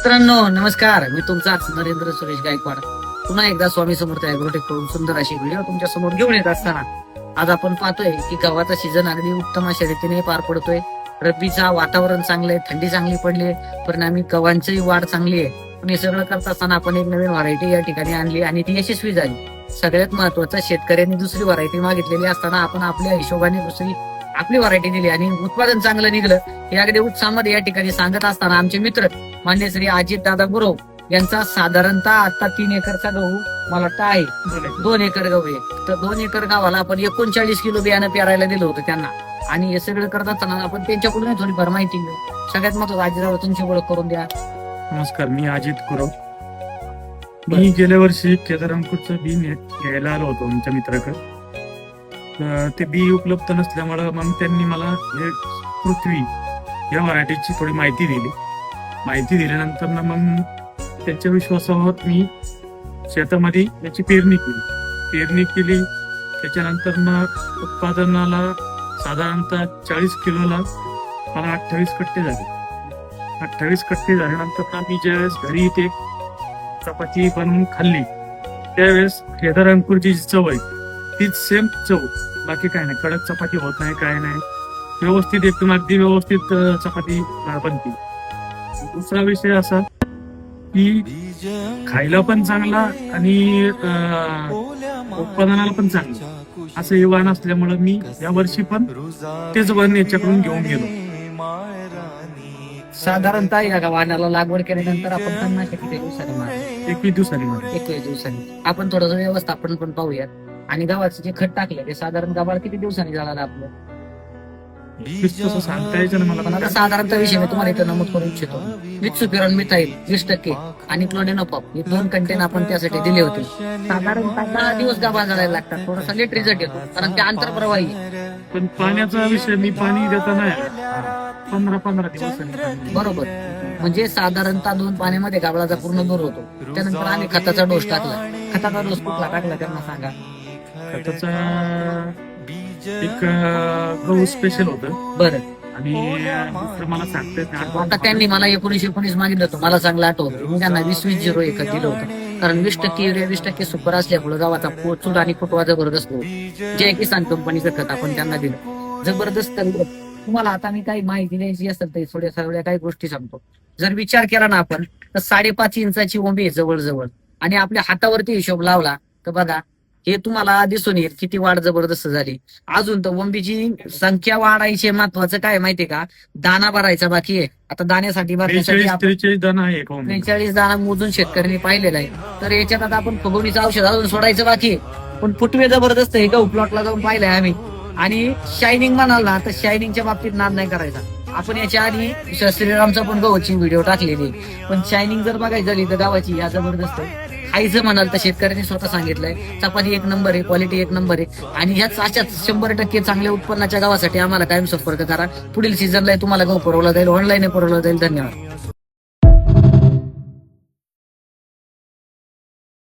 मित्रांनो नमस्कार. मी तुमचाच नरेंद्र सुरेश गायकवाड. पुन्हा एकदा स्वामी समर्थ अॅग्रोटेककडून सुंदर अशी व्हिडिओ तुमच्यासमोर घेऊन येत असताना आज आपण पाहतोय की गव्हाचा सीझन अगदी उत्तम अशा रीतीने पार पडतोय. रब्बीचा वातावरण चांगलं आहे थंडी चांगली पडली आहे. परिणामी गव्हांची वाढ चांगली आहे. पण हे सगळं करत असताना आपण एक नवीन व्हरायटी या ठिकाणी आणली आणि ती यशस्वी झाली. सगळ्यात महत्वाचं शेतकऱ्यांनी दुसरी व्हरायटी मागितलेली असताना आपण आपल्या हिशोबाने दुसरी आपली व्हरायटी दिली आणि उत्पादन चांगलं निघलं हे अगदी उत्साहामध्ये या ठिकाणी सांगत असताना आमचे मित्र मान्य श्री अजित दादा गुरव यांचा साधारणतः आता तीन एकरचा गहू मला वाटतं आहे. दोन एकर. गहू आहे. तर दोन एकर गावाला आपण एकोणचाळीस किलो बियाणं पेरायला दिलं होतं त्यांना. आणि हे सगळं करत असताना आपण त्यांच्याकडून थोडीफार माहिती घेऊ. सगळ्यात महत्वाचं आजीराव तुमची ओळख करून द्या. नमस्कार मी अजित गुरव. मी गेल्या वर्षी केदारांपूरचं बी घ्यायला आलो होतो आमच्या मित्राकडे. तर ते बी उपलब्ध नसल्यामुळं मग त्यांनी मला हे पृथ्वी या व्हरायटीची थोडी माहिती दिली. माहिती दिल्यानंतर ना मग त्यांच्या विश्वासावर मी शेतामध्ये त्याची पेरणी केली. पेरणी केली. त्याच्यानंतर मग उत्पादनाला साधारणतः चाळीस किलोला मला अठ्ठावीस कट्टे झाले. अठ्ठावीस कट्टे झाल्यानंतर ना मी ज्यावेळेस घरी ते चपाती बनवून खाल्ली त्यावेळेस केदार अंकुरची जी चव आहे. तीच सेम चव. बाकी काय नाही. कडक चपाती होत नाही काय नाही. व्यवस्थित एकदम अगदी व्यवस्थित चपाती बनते दुसरा विषय असा की खायला पण चांगला आणि उत्पादनाला पण चांगला. असं हे वाण असल्यामुळं मी या वर्षी पण तेच वाण याच्याकडून घेऊन गेलो. साधारणतः या वाहनाला लागवड केल्यानंतर आपण पन्नास किती दिवसांनी मारतो. एकवीस दिवसांनी मला एकवीस दिवसांनी. आपण थोडंसं व्यवस्थापन पण पाहूयात. आणि गव्हाचं जे खत टाकलं ते साधारण गव्हाळ किती दिवसांनी झाला आपलं? सांगता यायचं ना मला पण पण आता साधारणतः विषय मी तुम्हाला इथं नमूद करू इच्छितो. वित्सुपिरॉन मिथाईल वीस टक्के आणि क्लोडेनोपॉप हे दोन कंटेन आपण त्यासाठी दिले होते. साधारणतः दहा दिवस गाभा लागतात थोडासा लेट रिझल्ट येतो कारण ते आंतरप्रवाही. पण पाण्याचा विषय मी पाणी देताना आहे ना, पंधरा पंधरा दिवसांनी पाणी. बरोबर. म्हणजे साधारणतः दोन पाण्यामध्ये गाबळाचा पूर्ण दूर होतो त्यानंतर आम्ही खताचा डोस टाकला. खताचा डोस कुठला टाकला त्यांना सांगा. खताचा एक गहू स्पेशल होतं. बरं. आणि दुसरं मला सांगता. आता त्यांनी मला एकोणीशे एकोणीस मागितलं होतं. मला चांगलं आठवतं. मी त्यांना वीस वीस झिरो एक दिलं होतं. कारण वीस टक्के युरिया वीस टक्के सुपर असल्यामुळे गावाचा पोचून आणि फुटवा जबरदस्त होतो. जय किसान कंपनीचं खत आपण त्यांना दिलं. जबरदस्त. तुम्हाला आता मी काही माहिती द्यायची असेल तर थोड्या सगळ्या काही गोष्टी सांगतो. जर विचार केला ना आपण तर साडेपाच इंचाची ओंबी आहे जवळजवळ. आणि आपल्या हातावरती हिशोब लावला तर बघा हे तुम्हाला दिसून येईल. किती वाढ जबरदस्त झाली. अजून तर वंबीची संख्या वाढायची महत्वाचं काय माहितीये का? दाना भरायचा बाकी आहे. आता दाण्यासाठी भरण्यासाठी त्रेचाळीस दाना मोजून शेतकऱ्यांनी पाहिलेला आहे. तर याच्यात आता आपण फुगवणीचं औषध अजून सोडायचं बाकी आहे. पण फुटवे जबरदस्त आहे गहू प्लॉटला जाऊन पाहिलंय आम्ही. आणि शायनिंग म्हणाल ना तर शायनिंगच्या बाबतीत नाद नाही करायचा. आपण याच्या आधी श्रीरामचा पण गव्हाची व्हिडिओ टाकलेली. पण शायनिंग जर बघायची झाली तर गावाची या जबरदस्त. आहे म्हणाल तर शेतकऱ्यांनी स्वतः सांगितलंय चपाती एक नंबर आहे क्वालिटी एक नंबर आहे. आणि ह्याच अशाच शंभर टक्के चांगल्या उत्पन्नाच्या गावासाठी आम्हाला कायम संपर्क करा. पुढील सीझनला तुम्हाला गहू पुरवला जाईल ऑनलाईन पुरवला जाईल. धन्यवाद.